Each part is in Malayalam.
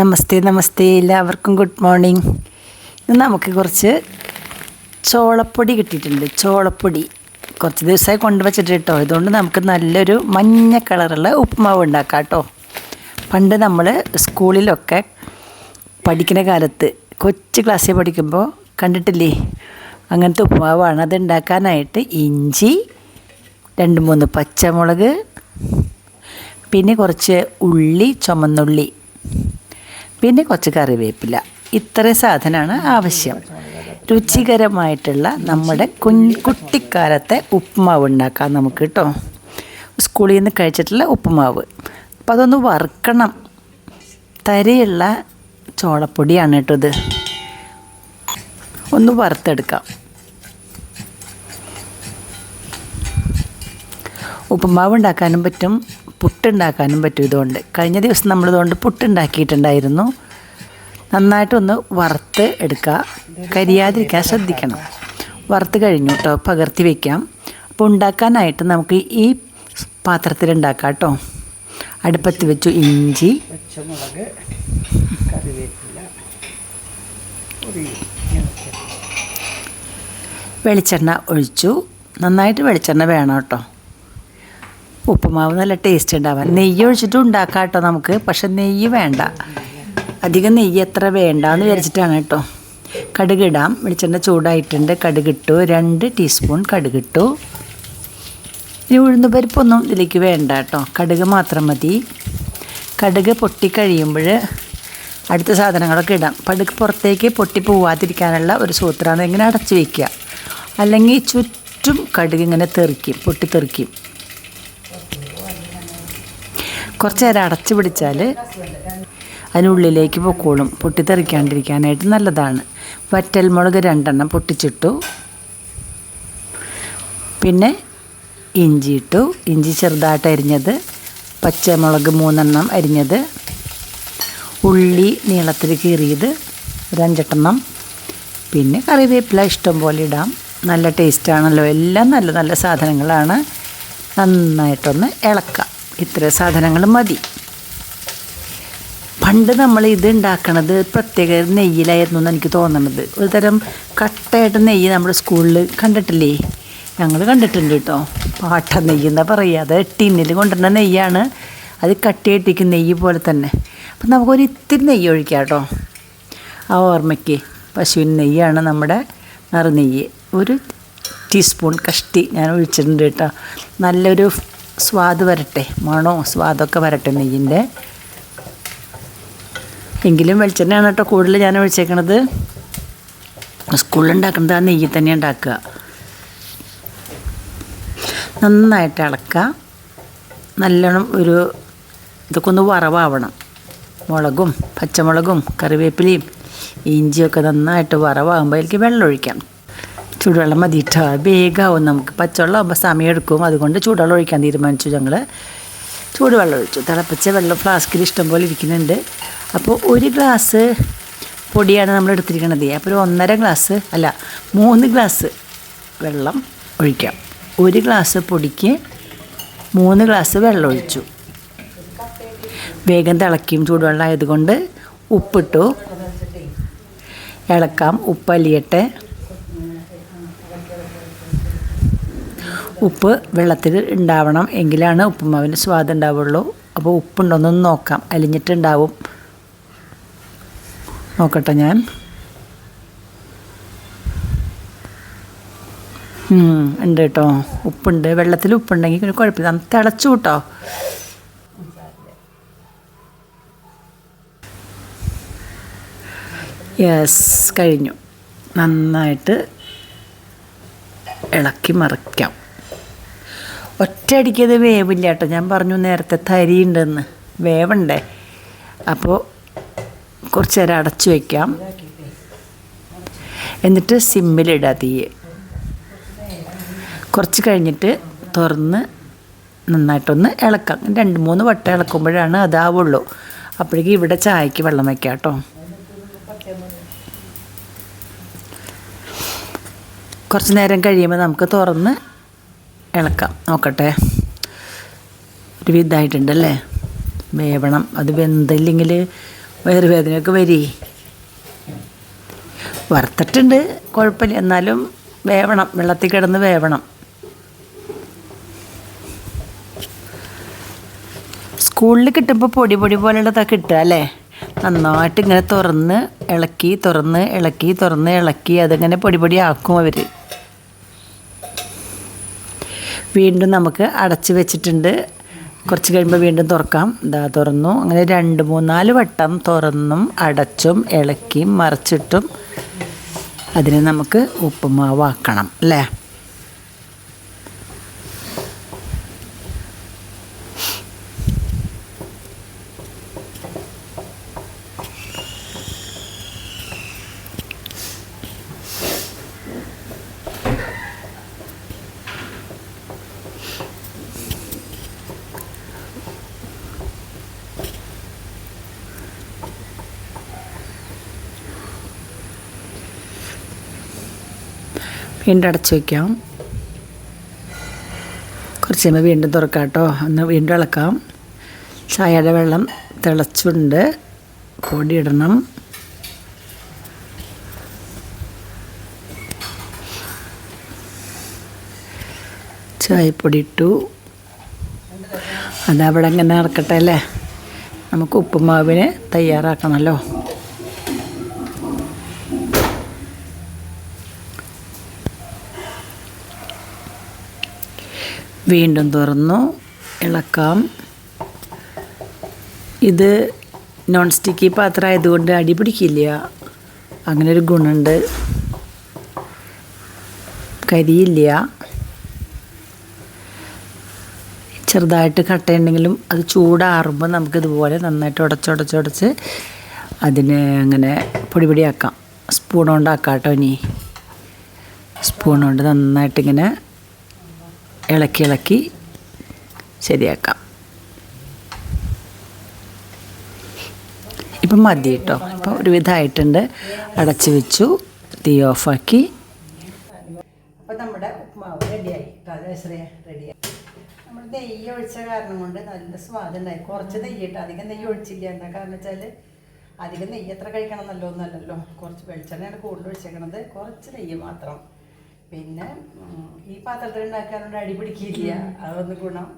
നമസ്തേ നമസ്തേ. എല്ലാവർക്കും ഗുഡ് മോർണിംഗ്. ഇന്ന് നമുക്ക് കുറച്ച് ചോളപ്പൊടി കിട്ടിയിട്ടുണ്ട്. ചോളപ്പൊടി കുറച്ച് ദിവസമായി കൊണ്ടുവച്ചിട്ട് കേട്ടോ. ഇതുകൊണ്ട് നമുക്ക് നല്ലൊരു മഞ്ഞ കളറുള്ള ഉപ്പുമാവ് ഉണ്ടാക്കാം കേട്ടോ. പണ്ട് നമ്മൾ സ്കൂളിലൊക്കെ പഠിക്കുന്ന കാലത്ത് കൊച്ചു ക്ലാസ്സിൽ പഠിക്കുമ്പോൾ കണ്ടിട്ടില്ലേ? അങ്ങനത്തെ ഉപ്പുമാവാണ് അത് ഉണ്ടാക്കാനായിട്ട് ഇഞ്ചി രണ്ട് മൂന്ന് പച്ചമുളക് പിന്നെ കുറച്ച് ഉള്ളി ചുമന്നുള്ളി. പിന്നെ കുറച്ച് കറിവേപ്പില. ഇത്രയും സാധനമാണ് ആവശ്യം. രുചികരമായിട്ടുള്ള നമ്മുടെ കുൻ കുട്ടിക്കാലത്തെ ഉപ്പുമാവ് ഉണ്ടാക്കാം നമുക്ക് കേട്ടോ സ്കൂളിൽ നിന്ന് കഴിച്ചിട്ടുള്ള ഉപ്പുമാവ് അപ്പോൾ അതൊന്ന് വറുക്കണം. തരയുള്ള ചോളപ്പൊടിയാണ് കേട്ടോ ഇത്. ഒന്ന് വറുത്തെടുക്കാം. ഉപ്പുമാവ് ഉണ്ടാക്കാനും പറ്റും. പുട്ടുണ്ടാക്കാനും പറ്റും ഇതുകൊണ്ട്. കഴിഞ്ഞ ദിവസം നമ്മളിതുകൊണ്ട് പുട്ടുണ്ടാക്കിയിട്ടുണ്ടായിരുന്നു. നന്നായിട്ടൊന്ന് വറുത്ത് എടുക്കുക. കരിയാതിരിക്കാൻ ശ്രദ്ധിക്കണം. വറുത്ത് കഴിഞ്ഞു കേട്ടോ പകർത്തി വയ്ക്കാം അപ്പോൾ ഉണ്ടാക്കാനായിട്ട് നമുക്ക് ഈ പാത്രത്തിൽ ഉണ്ടാക്കാം കേട്ടോ അടുപ്പത്ത് വെച്ചു ഇഞ്ചി. പച്ചമുളക് കറിവേപ്പില വെളിച്ചെണ്ണ ഒഴിച്ചു. നന്നായിട്ട് വെളിച്ചെണ്ണ വേണം കേട്ടോ ഉപ്പുമാവ് നല്ല ടേസ്റ്റ് ഉണ്ടാവാൻ. നെയ്യ് ഒഴിച്ചിട്ട് ഉണ്ടാക്കാം കേട്ടോ നമുക്ക്. പക്ഷെ നെയ്യ് വേണ്ട. അധികം നെയ്യ് എത്ര വേണ്ടാന്ന് വിചാരിച്ചിട്ടാണ് കേട്ടോ. കടുകിടാം. വെളിച്ചെണ്ണ ചൂടായിട്ടുണ്ട്. കടുകിട്ടു. രണ്ട് ടീസ്പൂൺ കടുകിട്ടു. ഇനി ഉഴുന്ന് പരിപ്പൊന്നും ഇതിലേക്ക് വേണ്ട കേട്ടോ. കടുക് മാത്രം മതി. കടുക് പൊട്ടിക്കഴിയുമ്പോൾ അടുത്ത സാധനങ്ങളൊക്കെ ഇടാം. പടുക്ക് പുറത്തേക്ക് പൊട്ടി പോവാതിരിക്കാനുള്ള ഒരു സൂത്രമാണ് ഇങ്ങനെ അടച്ചു വയ്ക്കുക അല്ലെങ്കിൽ ചുറ്റും കടുക് ഇങ്ങനെ തെറിക്കും പൊട്ടി തെറിക്കും കുറച്ച് നേരം അടച്ചു പിടിച്ചാൽ അതിനുള്ളിലേക്ക് പൊക്കോളും. പൊട്ടിത്തെറിക്കാണ്ടിരിക്കാനായിട്ട് നല്ലതാണ്. വറ്റൽ മുളക് രണ്ടെണ്ണം പൊട്ടിച്ചിട്ടു. പിന്നെ ഇഞ്ചി ഇട്ടു. ഇഞ്ചി ചെറുതായിട്ട് അരിഞ്ഞത്. പച്ചമുളക് മൂന്നെണ്ണം അരിഞ്ഞത്. ഉള്ളി നീളത്തിൽ കീറിയത് ഒരഞ്ചെട്ടെണ്ണം. പിന്നെ കറിവേപ്പില ഇഷ്ടം പോലെ ഇടാം. നല്ല ടേസ്റ്റാണല്ലോ എല്ലാം നല്ല നല്ല സാധനങ്ങളാണ്. നന്നായിട്ടൊന്ന് ഇളക്കാം ഇത്ര സാധനങ്ങൾ മതി. പണ്ട് നമ്മൾ ഇത് ഉണ്ടാക്കണത് പ്രത്യേക നെയ്യിലായിരുന്നു എന്ന് എനിക്ക് തോന്നണത്. ഒരു തരം കട്ടയായിട്ട് നെയ്യ് നമ്മുടെ സ്കൂളിൽ കണ്ടിട്ടില്ലേ? ഞങ്ങൾ കണ്ടിട്ടുണ്ട് കേട്ടോ. പാട്ട നെയ്യ് എന്നാ പറയുക. അത് ടിന്നിൽ കൊണ്ടുവരുന്ന നെയ്യാണ്. അത് കട്ടിയായിട്ടിരിക്കും നെയ്യ് പോലെ തന്നെ. അപ്പം നമുക്കൊരു ഇത്തിരി നെയ്യ് ഒഴിക്കാം കേട്ടോ. ആ ഓർമ്മയ്ക്ക് പശുവിൻ നെയ്യാണ് നമ്മുടെ നറുനെയ്യ് ഒരു ടീസ്പൂൺ കഷ്ടി ഞാൻ ഒഴിച്ചിട്ടുണ്ട് കേട്ടോ. നല്ലൊരു സ്വാദ് വരട്ടെ. മണോ? സ്വാദൊക്കെ വരട്ടെ നെയ്യിന്റെ. എങ്കിലും വെളിച്ചെണ്ണയാണ് കേട്ടോ കൂടുതൽ ഞാൻ ഒഴിച്ചേക്കണത്. സ്കൂളിൽ ഉണ്ടാക്കുന്നത് ആ നെയ്യിൽ തന്നെ ഉണ്ടാക്കുക. നന്നായിട്ട് ഇളക്കുക. നല്ലോണം ഒരു ഇതൊക്കെ ഒന്ന് വറവാവണം. മുളകും പച്ചമുളകും കറിവേപ്പിലയും ഇഞ്ചിയൊക്കെ നന്നായിട്ട് വറവാകുമ്പോൾ അതിലേക്ക് വെള്ളം ഒഴിക്കാം. ചൂടുവെള്ളം മതി കേട്ടോ വേഗമാവും നമുക്ക്. പച്ചവെള്ളം ആകുമ്പോൾ സമയം എടുക്കും. അതുകൊണ്ട് ചൂടുവെള്ളം ഒഴിക്കാൻ തീരുമാനിച്ചു ഞങ്ങൾ ചൂടുവെള്ളം ഒഴിച്ചു. തിളപ്പിച്ച വെള്ളം ഫ്ലാസ്കിൽ ഇഷ്ടം പോലെ ഇരിക്കുന്നുണ്ട്. അപ്പോൾ ഒരു ഗ്ലാസ് പൊടിയാണ് നമ്മൾ എടുത്തിരിക്കുന്നത് അപ്പോൾ ഒരു ഒന്നര ഗ്ലാസ് അല്ല മൂന്ന് ഗ്ലാസ് വെള്ളം ഒഴിക്കാം. ഒരു ഗ്ലാസ് പൊടിക്ക് മൂന്ന് ഗ്ലാസ് വെള്ളം ഒഴിച്ചു. വേഗം തിളയ്ക്കും. ചൂടുവെള്ളം ആയതുകൊണ്ട് ഉപ്പിട്ടു. ഇളക്കാം. ഉപ്പ് ഉപ്പ് വെള്ളത്തിൽ ഉണ്ടാവണം എങ്കിലാണ് ഉപ്പുമാവിന് സ്വാദ് ഉണ്ടാവുള്ളൂ. അപ്പോൾ ഉപ്പുണ്ടോന്നൊന്ന് നോക്കാം. അലിഞ്ഞിട്ടുണ്ടാവും. നോക്കട്ടെ ഞാൻ. ഉണ്ട് കേട്ടോ. ഉപ്പുണ്ട്. വെള്ളത്തിൽ ഉപ്പുണ്ടെങ്കിൽ പിന്നെ കുഴപ്പമില്ല. നന്ന് തിളച്ചു കേട്ടോ. യെസ് കഴിഞ്ഞു. നന്നായിട്ട് ഇളക്കി മറിക്കാം. ഒറ്റയടിക്കത് വേവില്ല കേട്ടോ. ഞാൻ പറഞ്ഞു നേരത്തെ തരി ഉണ്ടെന്ന് വേവണ്ടേ? അപ്പോൾ കുറച്ച് നേരം അടച്ചു വയ്ക്കാം എന്നിട്ട് സിമ്മിലിടുക തീയെ കുറച്ച് കഴിഞ്ഞിട്ട് തുറന്ന് നന്നായിട്ടൊന്ന് ഇളക്കാം. രണ്ട് മൂന്ന് വട്ടം ഇളക്കുമ്പോഴാണ് അതാവുള്ളൂ. അപ്പോഴേക്കും ഇവിടെ ചായക്ക് വെള്ളം വയ്ക്കാം കേട്ടോ. കുറച്ച് നേരം കഴിയുമ്പോൾ നമുക്ക് തുറന്ന് ഇളക്കാം. നോക്കട്ടെ. ഒരു വിധമായിട്ടുണ്ടല്ലേ വേവണം. അത് വെന്തില്ലെങ്കിൽ വയറുവേദനയൊക്കെ വരി. വറുത്തിട്ടുണ്ട്. കുഴപ്പമില്ല. എന്നാലും വേവണം. വെള്ളത്തിൽ കിടന്ന് വേവണം. സ്കൂളിൽ കിട്ടുമ്പോൾ പൊടി പൊടി പോലുള്ളതൊക്കെ കിട്ടുക അല്ലേ? നന്നായിട്ട് ഇങ്ങനെ തുറന്ന് ഇളക്കി തുറന്ന് ഇളക്കി തുറന്ന് ഇളക്കി. അതിങ്ങനെ പൊടി പൊടി ആക്കും അവർ വീണ്ടും നമുക്ക് അടച്ച് വെച്ചിട്ടുണ്ട്. കുറച്ച് കഴിയുമ്പോൾ വീണ്ടും തുറക്കാം. ഇതാ തുറന്നു. അങ്ങനെ രണ്ട് മൂന്നാൽ വട്ടം തുറന്നും അടച്ചും ഇളക്കിയും മറിച്ചിട്ടും അതിനെ നമുക്ക് ഉപ്പുമാവാക്കണം അല്ലേ? വീണ്ടും അടച്ച് വയ്ക്കാം കുറച്ച് കഴിയുമ്പോൾ വീണ്ടും തുറക്കാം കേട്ടോ. ഒന്ന് വീണ്ടും ഇളക്കാം. ചായയുടെ വെള്ളം തിളച്ചുണ്ട് പൊടി ഇടണം. ചായപ്പൊടി ഇട്ടു. അതവിടെ ഇങ്ങനെ ഇറക്കട്ടെ അല്ലേ? നമുക്ക് ഉപ്പുമാവിന് തയ്യാറാക്കണമല്ലോ വീണ്ടും തുറന്നു. ഇളക്കാം. ഇത് നോൺ സ്റ്റിക്കി പാത്രം ആയതുകൊണ്ട് അടി പിടിക്കില്ല. അങ്ങനെ ഒരു ഗുണമുണ്ട്. കരിയില്ല. ചെറുതായിട്ട് കട്ടയുണ്ടെങ്കിലും അത് ചൂടാറുമ്പോൾ നമുക്കിതുപോലെ നന്നായിട്ട് ഉടച്ചുടച്ചുടച്ച് അതിനെ അങ്ങനെ പൊടി പൊടിയാക്കാം. സ്പൂൺ കൊണ്ടാക്കാം കേട്ടോ ഇനി. സ്പൂൺ കൊണ്ട് നന്നായിട്ടിങ്ങനെ ഇളക്കി ഇളക്കി ശരിയാക്കാം. ഇപ്പം മതി കേട്ടോ. ഇപ്പം ഒരുവിധമായിട്ടുണ്ട് അടച്ചു വെച്ചു. തീ ഓഫാക്കി. അപ്പോൾ നമ്മുടെ ഉപ്മാവ് റെഡിയായി. റെഡിയായി. നമ്മൾ നെയ്യ് ഒഴിച്ച കാരണം കൊണ്ട് നല്ല സ്വാദുണ്ടായി കുറച്ച് നെയ്യ് ഇട്ട്. അധികം നെയ്യ് ഒഴിച്ചില്ല. എന്താ കാരണം വെച്ചാൽ അധികം നെയ്യ് എത്ര കഴിക്കണം എന്നല്ലോ ഒന്നല്ലല്ലോ കുറച്ച് വെളിച്ചെണ്ണയാണ് കൂടുതൽ ഒഴിച്ചേക്കണത്. കുറച്ച് നെയ്യ് മാത്രം. പിന്നെ ഈ പാത്രത്തിൽ ഉണ്ടാക്കാറുണ്ട് അടിപിടിക്കില്ല അതൊന്ന് ഗുണം.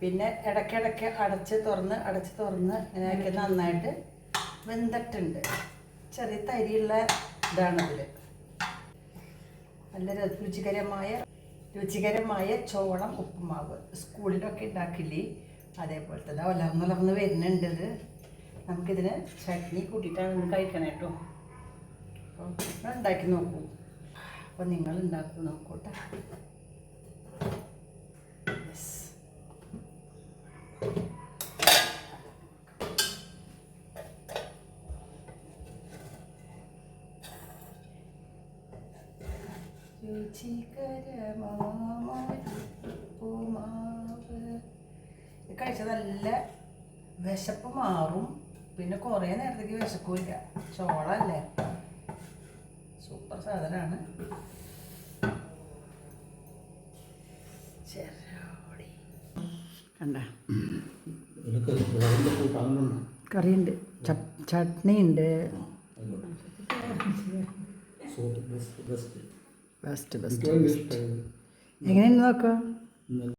പിന്നെ ഇടയ്ക്കിടയ്ക്ക് അടച്ച് തുറന്ന് അടച്ച് തുറന്ന് ഇങ്ങനെയൊക്കെ നന്നായിട്ട് വെന്തിട്ടുണ്ട്. ചെറിയ തരിയുള്ള ഇതാണ് ഇതാണതിൽ നല്ല രുചികരമായ രുചികരമായ ചോളം ഉപ്പുമാവ്. സ്കൂളിലൊക്കെ ഉണ്ടാക്കില്ലേ? അതേപോലത്തെ ഒലർന്ന് വരുന്നുണ്ട് ഇത്. നമുക്കിതിന് ചട്നി കൂട്ടിയിട്ടാണ് കഴിക്കണം കേട്ടോ അപ്പോൾ ഉണ്ടാക്കി നോക്കൂ. അപ്പോൾ നിങ്ങൾ ഉണ്ടാക്കി നോക്കൂട്ടെ. കഴിച്ച നല്ല വിശപ്പ് മാറും. പിന്നെ കുറേ നേരത്തേക്ക് വിശക്കൂല ചോളല്ലേ? സൂപ്പർ സാധനമാണ്. കണ്ട. കറിയുണ്ട്. ചട്നി ഉണ്ട് ബെസ്റ്റ് ബെസ്റ്റ്. എങ്ങനെയാണ് നോക്കാം.